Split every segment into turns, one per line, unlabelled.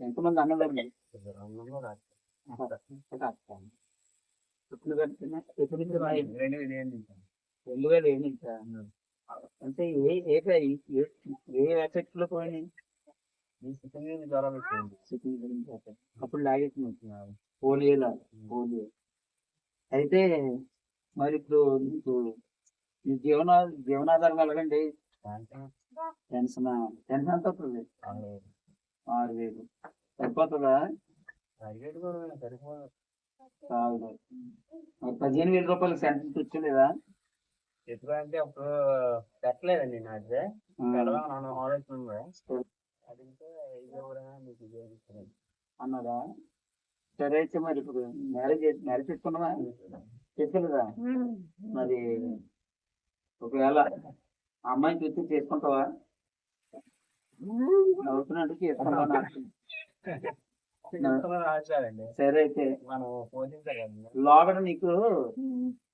ఎంతమంది అన్నదమ్ములు ఎప్పుడు కట్టినా అంటే ఏ ఏ ఏ ఎఫెక్ట్లో పోయినాయి గురించి అప్పుడు లాగేసినాయి పోలియోలా పోలియో అయితే మరి ఇప్పుడు నీకు జీవన జీవనాధారం కలగండి పెన్షన్ పెన్షన్ ఎంత వస్తుంది ఆరు వేలు సరిపోతుందా? కాదు మరి పదిహేను వేల రూపాయలు సెంటెన్స్ వచ్చలేదా
ఎప్పుడంటే అప్పుడు పెట్టలేదండి నాది ఆలోచన.
అన్నదా సరే. అయితే మరి ఇప్పుడు మ్యారేజ్ మ్యారేజ్ చేసుకున్నావా చేసుకోలేదా మరి ఒకవేళ అమ్మాయిని చూసి చేసుకుంటావా?
ఇంతలో రాశారండి
సరే అయితే
మనం
లోగడ నీకు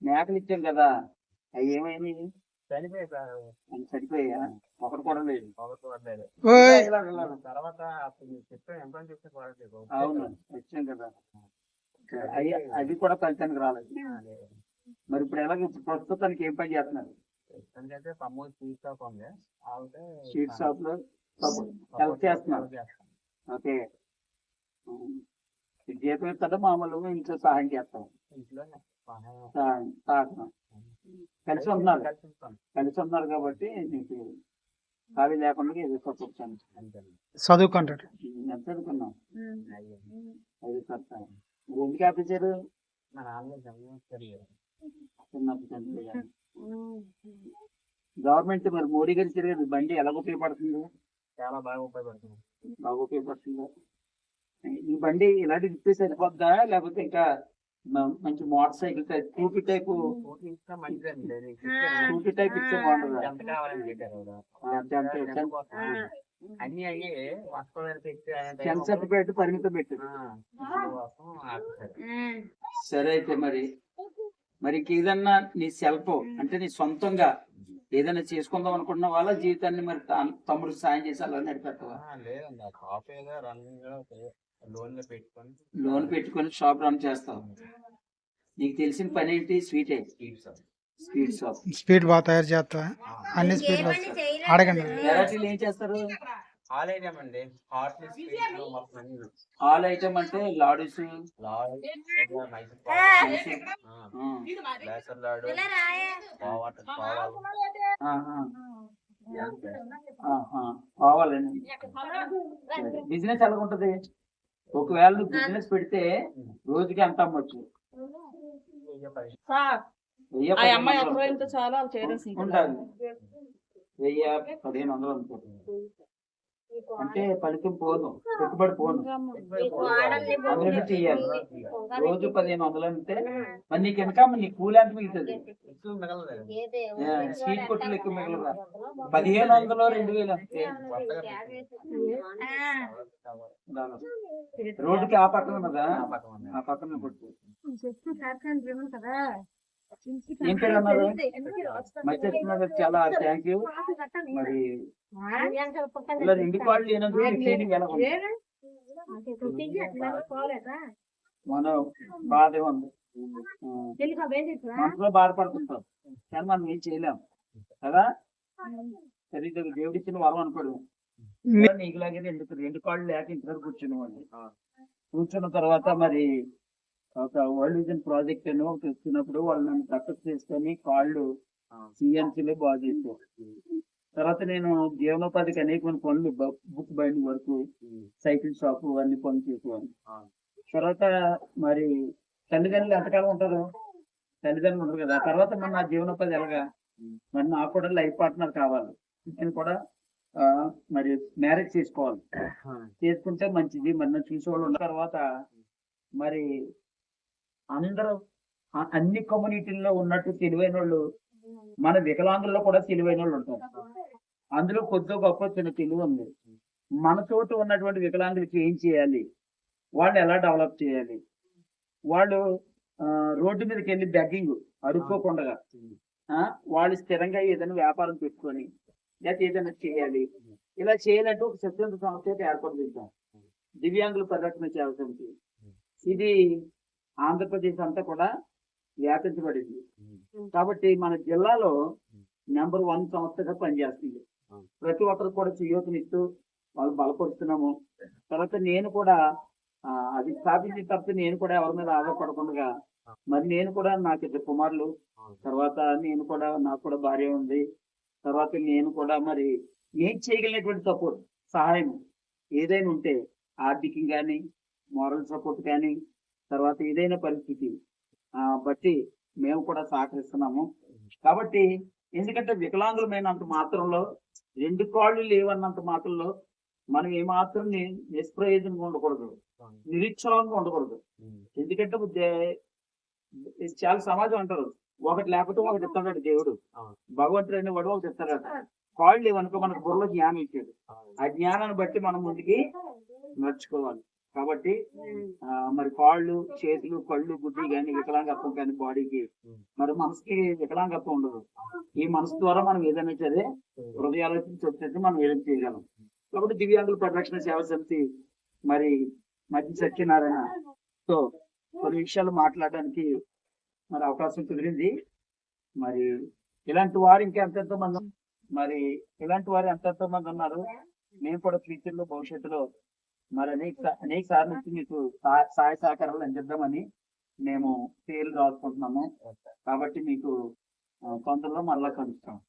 మేకలు ఇచ్చాం కదా అవి ఏమైనాయి
చనిపోయారు
అవి సరిపోయా ఒకటి కూడా లేదు. ఇలా, ఇలా, ఇలా.
తర్వాత
అవును ఇచ్చాం కదా. అవి అది కూడా ఫలితానికి రాలేదు. మరి ఇప్పుడు ఎలాగ ఇప్పుడు ప్రస్తుతానికి ఏం పని చేస్తున్నారు?
ఎందుకంటే పమ్మూరు స్వీట్ షాప్ ఉంది.
స్వీట్ షాప్లో హెల్ప్ చేస్తున్నారు ఓకే. జీతం ఇస్తాడు మామూలుగా ఇంట్లో సహాయం చేస్తాం. కలిసి ఉంటున్నారు.
కలిసి
ఉన్నారు కాబట్టి నీకు ఖాళీ లేకుండా ఏదో
అంతే
చదువుకుంటాడు.
ఎంత చదువుకున్నాం సత్తాను మీరు ఎందుకు ఆపించారు గవర్నమెంట్ మరి మోడీ గారు బండి ఎలా ఉపయోగపడుతుంది?
చాలా బాగా ఉపయోగపడుతుంది.
బాగా ఉపయోగపడుతుందా. ఈ బండి ఇలాంటి ఇస్తే సరిపోద్దా లేకపోతే ఇంకా మంచి motorcycle type scooty type
scooty
type ఇస్తే బాగుంటుందా
ఎంత కావాలని? అన్ని అయ్యి వస్తువులు పెట్టి
పరిమితం పెట్టు. సరే అయితే మరి. మరి ఇంకేదన్నా నీ సెల్ఫ్ అంటే నీ సొంతంగా ఏదైనా చేసుకుందాం అనుకున్న వాళ్ళ జీవితాన్ని మరి తమ్ముడు సాయం చేసి అలా
రన్నింగ్ లోన్ పెట్టుకొని
లోన్ పెట్టుకొని షాప్ రన్ చేస్తావు. నీకు తెలిసిన పని ఏంటి? స్వీటే స్వీట్ షాప్.
స్పీడ్ బాగా తయారు చేస్తా. అన్ని స్పీడ్ అడగండి.
వెరైటీలు ఏం చేస్తారు?
ఆల్ ఐటమ్ అండి. హాట్ స్వీట్ మొత్తం అన్ని.
ఆల్ ఐటమ్ అంటే లాడూస్?
లాడ్ మైసూర్ లాడు
కావాలండి. బిజినెస్ ఎలా ఉంటది ఒకవేళ నువ్వు బిజినెస్ పెడితే రోజుకి ఎంత అమ్మొచ్చు? ఉండాలి. వెయ్యి పదిహేను వందలు అనుకో అంటే ఫలితం పోదు పెట్టుబడి పోను అందులో చెయ్యాలి రోజు పదిహేను వందలు అంటే మరి నీకు వెనక నీ కూలి ఎంత ఆ, స్వీట్ కొట్టులు ఎక్కువ మిగలదా పదిహేను వందలు రెండు వేలు అంతే. రోడ్డుకి ఆ పక్కన ఉన్నదా?
ఆ పక్కన ఉంది.
ఆ పక్కన కొట్టు. మధ్య చాలా థ్యాంక్ యూ మరి ఇలా ఉంది మనం బాధే ఉంది. మనసులో బాధపడుతుంటాం కానీ మనం ఏం చేయలేం. కదా? సరే దేవుడి ఇచ్చిన వరం అనుకోడు. నీకులాగే రెండు రెండు కాళ్ళు లేక ఇంటి దగ్గర కూర్చుని కూర్చున్న తర్వాత మరి ఒక వరల్డ్ విజన్ ప్రాజెక్ట్ అని ఒకటి వచ్చినప్పుడు వాళ్ళు నన్ను దత్తత చేసుకొని కాళ్ళు. సిఎన్సీలో బాగా చేశారు తర్వాత నేను జీవనోపాధికి అనేకమైన పనులు బుక్ బైండింగ్ వరకు సైకిల్ షాప్ అన్ని పనులు చేసేవాడిని. తర్వాత మరి తల్లిదండ్రులు ఎంతకాలం ఉంటారు? తల్లిదండ్రులు ఉంటారు కదా. తర్వాత మరి నా జీవనోపాధి ఎలాగా. మరి నాకు కూడా లైఫ్ పార్ట్నర్ కావాలి. నేను కూడా మరి మ్యారేజ్ చేసుకోవాలి. చేసుకుంటే మంచిది. మరి నన్ను చూసేవాళ్ళు ఉన్న తర్వాత మరి అందరూ అన్ని కమ్యూనిటీల్లో ఉన్నట్టు తెలివైన వాళ్ళు మన వికలాంగుల్లో కూడా తెలివైన వాళ్ళు ఉంటారు అందులో కొద్ది గొప్ప చిన్న తెలివి ఉంది. మన చోటు ఉన్నటువంటి వికలాంగులకి ఏం చేయాలి? వాళ్ళు ఎలా డెవలప్ చేయాలి? వాళ్ళు రోడ్డు మీదకి వెళ్ళి బెగ్గింగ్ అడుక్కోకుండా ఆ, వాళ్ళు స్థిరంగా ఏదైనా వ్యాపారం పెట్టుకొని లేకపోతే ఏదైనా చేయాలి. ఇలా చేయాలంటే ఒక స్వచ్ఛంద సంస్థ అయితే ఏర్పాటు చేశాం దివ్యాంగుల పరిరక్షణ సమితి ఇది ఆంధ్రప్రదేశ్ అంతా కూడా వ్యాపించబడింది. కాబట్టి మన జిల్లాలో నెంబర్ వన్ సంస్థగా పనిచేస్తుంది. ప్రతి ఒక్కరు కూడా చేయూతనిస్తూ వాళ్ళు బలపరుస్తున్నాము. తర్వాత నేను కూడా అది స్థాపించిన తర్వాత నేను కూడా ఎవరి మీద ఆధారపడకుండా మరి నేను కూడా నాకు ఇద్దరు కుమారులు. తర్వాత నేను కూడా నాకు కూడా భార్య ఉంది. తర్వాత నేను కూడా మరి నేను చేయగలిగినటువంటి సపోర్ట్ సహాయం ఏదైనా ఉంటే ఆర్థికంగా కానీ మారల్ సపోర్ట్ కానీ తర్వాత ఏదైనా పరిస్థితి. ఆ, బట్టి మేము కూడా సహకరిస్తున్నాము. కాబట్టి ఎందుకంటే వికలాంగులమైనంత మాత్రంలో రెండు కాళ్ళు లేవన్నంత మాత్రంలో మనం ఏమాత్రం నిష్ప్రయోజనంగా ఉండకూడదు. నిరుత్సాహంగా ఉండకూడదు. ఎందుకంటే చాలా సమాజం అంటారు. ఒకటి లేకపోతే ఒకటి ఇస్తాడు దేవుడు. భగవంతుడు అనే వాడు ఒకటి ఇస్తాడు. కాళ్ళు లేవనుకో మనకు బుర్రలో జ్ఞానం ఇచ్చాడు. ఆ జ్ఞానాన్ని బట్టి మనం ముందుకి నడుచుకోవాలి. కాబట్టి మరి కాళ్ళు చేతులు కళ్ళు గుడ్డి కానీ వికలాంగత్వం కానీ బాడీకి మరి మనసుకి వికలాంగత్వం ఉండదు. ఈ మనసు ద్వారా మనం ఏదైనా సరే హృదయాలోచించి వచ్చేది మనం ఏదైనా చేయగలం. కాబట్టి దివ్యాంగుల పరిరక్షణ సేవ సమితి మరి మధ్య సత్యనారాయణ తో కొన్ని విషయాలు మాట్లాడడానికి మరి అవకాశం కుదిరింది. మరి ఇలాంటి వారు ఇంకా ఎంతెంతో మంది మరి ఇలాంటి వారు ఎంతెంతో మంది ఉన్నారు? మేము కూడా ఫ్యూచర్లో భవిష్యత్తులో మరి అనేక అనేక సార్లు నుంచి మీకు సహా- సహాయ సహకారాలు అందిద్దామని మేము పేర్లు రాసుకుంటున్నాము. కాబట్టి మీకు తొందరలో మరలా కలుస్తాం.